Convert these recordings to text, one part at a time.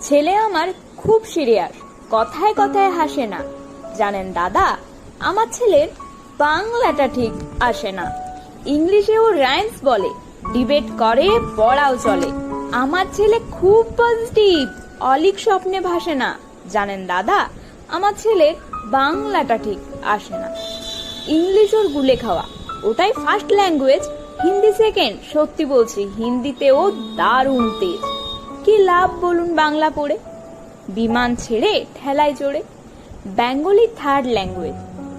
ছেলে আমার খুব সিরিয়াস, কথায় কথায় হাসে না। জানেন দাদা, আমার ছেলের বাংলাটা ঠিক আসে না। ইংলিশেও রাইমস বলে, ডিবেট করে, পড়াও চলে। আমার ছেলে খুব পজিটিভ অলিক স্বপ্নে ভাসে না। জানেন দাদা, আমার ছেলের বাংলাটা ঠিক আসে না। ইংলিশ ওর গুলে খাওয়া। ওটাই ফার্স্ট ল্যাঙ্গুয়েজ হিন্দি সেকেন্ড সত্যি বলছি, হিন্দিতেও দারুণ তেজ। কি লাভ বলুন বাংলা পড়ে? বিমান ছেড়ে, ঠেলায় চড়ে। বেঙ্গলি থার্ড ল্যাঙ্গুয়েজ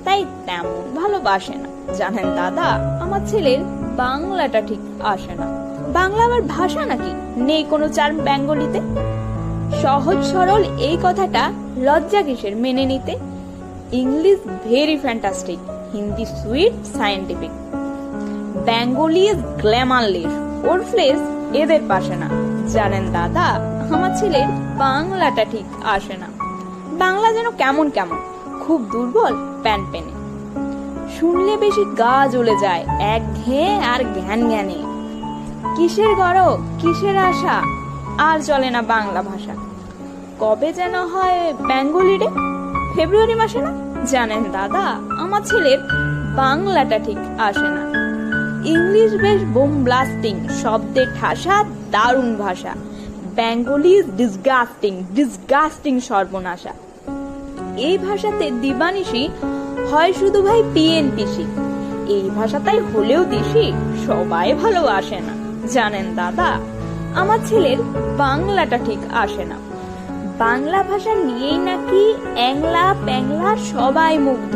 তাই তেমন ভালোবাসে না। জানেন দাদা, আমার ছেলের বাংলাটা ঠিক আসে না। বাংলা আবার ভাষা নাকি? নেই কোনো চার বেঙ্গলিতে? সহজ সরল এই কথাটা লজ্জা কিসের মেনে নিতে? English very fantastic Hindi sweet scientific Bengali is glamorous or flesh এদের পাশে না। জানেন দাদা, আমার ছেলের বাংলাটা ঠিক আসে না। বাংলা যেন কেমন কেমন, খুব দুর্বল প্যান পেনে। শুনলে বেশি গা জ্বলে যায়, এক ঘেয়ে আর জ্ঞান জ্ঞানে কিসের গরব, কিসের আশা, আর চলে না বাংলা ভাষা। কবে যেন হয় বেঙ্গলি ডে? ফেব্রুয়ারি মাসে না? জানেন দাদা, আমার ছেলের বাংলাটা ঠিক আসে না। ইংলিশ বেশ বোম ব্লাস্টিং শব্দের ঠাসা, দারুণ ভাষা। বেঙ্গলি ডিসগাস্টিং ডিসগাস্টিং সর্বনাশা। এই ভাষাতে দিবানিশি হয় শুধু ভাই পিএনপিসি। এই ভাষাটাই হলেও দিশি, সবাই ভালোবাসে না। জানেন দাদা, আমার ছেলের বাংলাটা ঠিক আসে না। বাংলা ভাষা নিয়েই নাকি অ্যাংলা প্যাংলা সবাই মুগ্ধ।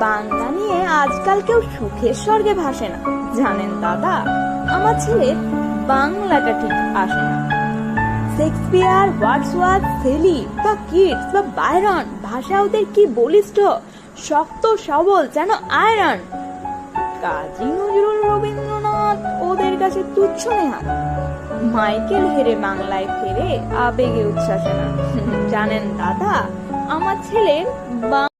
বাংলা নিয়ে আজকাল কেউ সুখের স্বর্গে ভাসে না। জানেন দাদা, আমার ছেলের বাংলাটা ঠিক আসে না। শেক্সপিয়ার ওয়ার্ডসওয়ার্থ সেলি বা কিডস বা বাইরন, ভাষা ওদের কি বলিষ্ঠ? শক্ত, সবল, যেন আয়রন। কাজী নজরুল রবীন্দ্রনাথ ওদের কাছে তুচ্ছ নেহাত। মাইকেল হেরে বাংলায় ফেরে আবেগে উচ্ছ্বাসে না। জানেন দাদা, আমার ছেলে বাং-